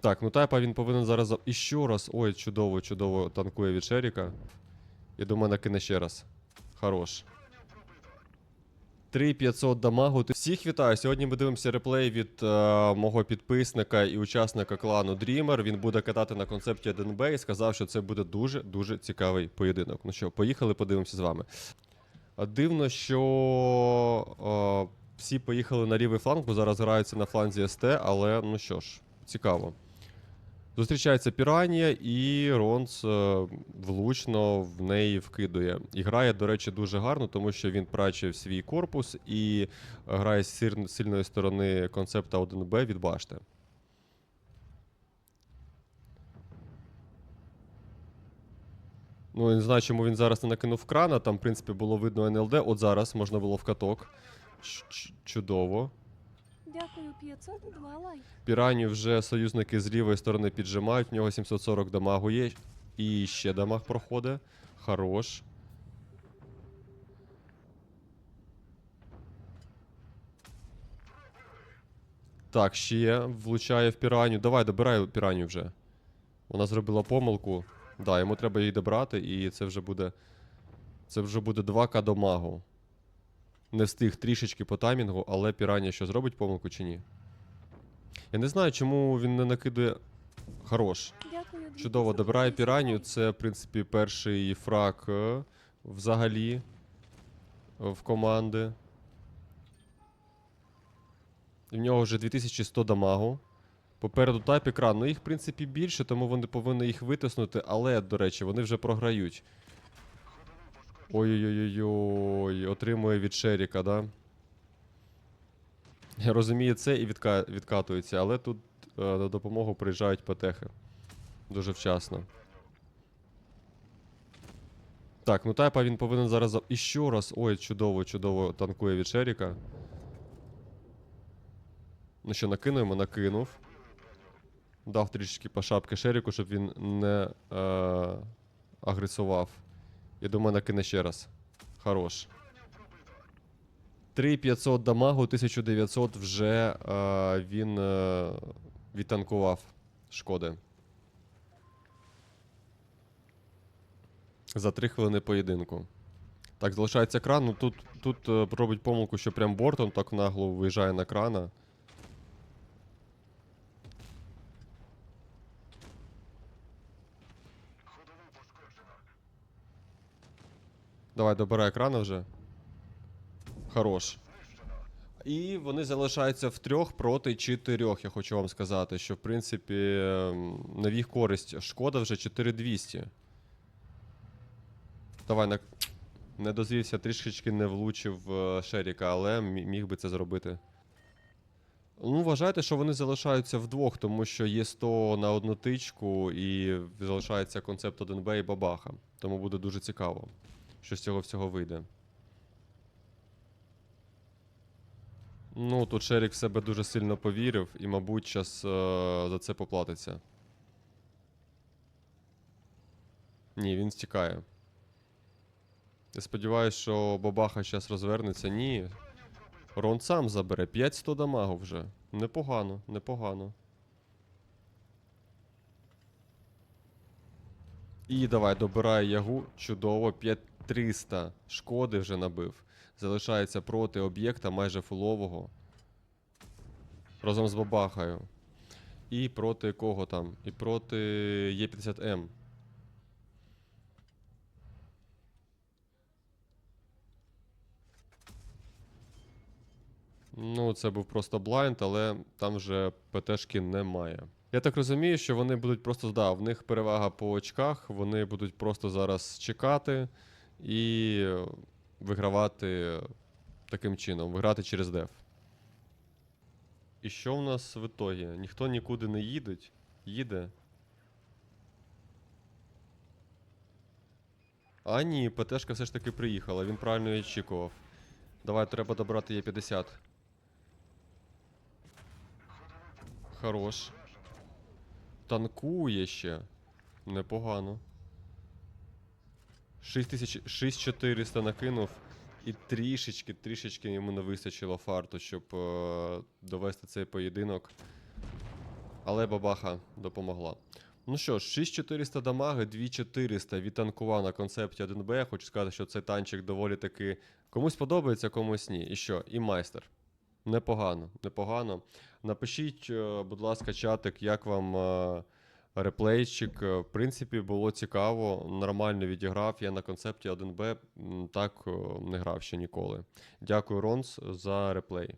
Так, ну тайпа він повинен зараз. за- І ще раз. Ой, чудово, чудово танкує від Шеріка. І до мене кине ще раз. Хорош. 3500 дамагу. Всіх вітаю. Сьогодні ми дивимося реплей від е, мого підписника і учасника клану Dreamer. Він буде катати на концепті 1Б і сказав, що це буде дуже-дуже цікавий поєдинок. Ну що, поїхали, подивимося з вами. Дивно, що е, всі поїхали на лівий фланг, бо зараз граються на фланзі СТ, але ну що ж, цікаво. Зустрічається Піранія, і Ронс е, влучно в неї вкидує. І грає, до речі, дуже гарно, тому що він праче в свій корпус і е, грає з сильної сторони концепта 1Б від башти. Ну, не знаю, чому він зараз не накинув крана. Там, в принципі, було видно НЛД. От зараз можна було в каток. Ч- ч- Чудово. Дякую, 502 лайк. Піранію вже союзники з лівої сторони піджимають. В нього 740 дамагу є. І ще дамаг проходить. Хорош. Так, ще влучає в піраню. Давай, добирай піраню вже. Вона зробила помилку. Да, йому треба її добрати, і це вже буде. Це вже буде 2К дамагу. Не встиг трішечки по таймінгу, але піранія що зробить помилку чи ні? Я не знаю, чому він не накидує. Хорош. Дякую. Чудово, добирає піранію. Це, в принципі, перший фраг е, взагалі е, в команди. І в нього вже 2100 дамагу. Попереду тайп екран. Ну їх, в принципі, більше, тому вони повинні їх витиснути, але, до речі, вони вже програють. Ой-ой-ой, отримує від Шеріка, да? Розумію це і відка... відкатується, але тут е, на допомогу приїжджають петехи. Дуже вчасно. Так, ну тайпа він повинен зараз. за- І ще раз. Ой, чудово, чудово танкує від Шеріка. Ну що, накинуємо, накинув. Дав трішечки по шапки Шеріку, щоб він не е, агресував. І до мене кине ще раз. Хорош. 3500 дамагу, 1900 вже е, він е, відтанкував шкоди. За 3 хвилини поєдинку. Так, залишається кран. Ну тут, тут е, робить помилку, що прям бортом так нагло виїжджає на крана. Давай, добирай крана вже. Хорош. І вони залишаються в трьох проти чотирьох. Я хочу вам сказати, що в принципі ем, на їх користь шкода вже 4200. Давай на. Не дозвівся, трішечки не влучив е, Шеріка, але міг би це зробити. Ну, вважайте, що вони залишаються вдвох, тому що є 100 на одну тичку і залишається концепт 1Б і бабаха. Тому буде дуже цікаво, що з цього всього вийде. Ну, тут Шерік в себе дуже сильно повірив і, мабуть, зараз за це поплатиться. Ні, він стікає. Я сподіваюся, що бабаха зараз розвернеться. Ні. Рон сам забере. 500 дамагу вже. Непогано, непогано. І давай, добирай ягу. Чудово. 5300 шкоди вже набив. Залишається проти об'єкта майже фулового. Разом з бабахою. І проти кого там? І проти Є50М. Ну, це був просто блайнд, але там вже ПТшки немає. Я так розумію, що вони будуть просто, да, в них перевага по очках, вони будуть просто зараз чекати і е, вигравати таким чином, виграти через деф. І що в нас в ітогі? Ніхто нікуди не їде. Їде. А ні, ПТшка все ж таки приїхала, він правильно очікував. Давай, треба добрати Є50. Хорош. Танкує ще. Непогано. 6000 6400 накинув. І трішечки, трішечки йому не вистачило фарту, щоб е, довести цей поєдинок. але бабаха допомогла. Ну що ж, 6400 дамаги, 2400 відтанкував на концепті 1Б. Я хочу сказати, що цей танчик доволі таки комусь подобається, комусь ні. І що? І майстер. Непогано, непогано. Напишіть, е, будь ласка, чатик, як вам е, реплейчик. Е, В принципі, було цікаво, нормально відіграв. Я на концепті 1Б так е, не грав ще ніколи. Дякую, Ронс, за реплей.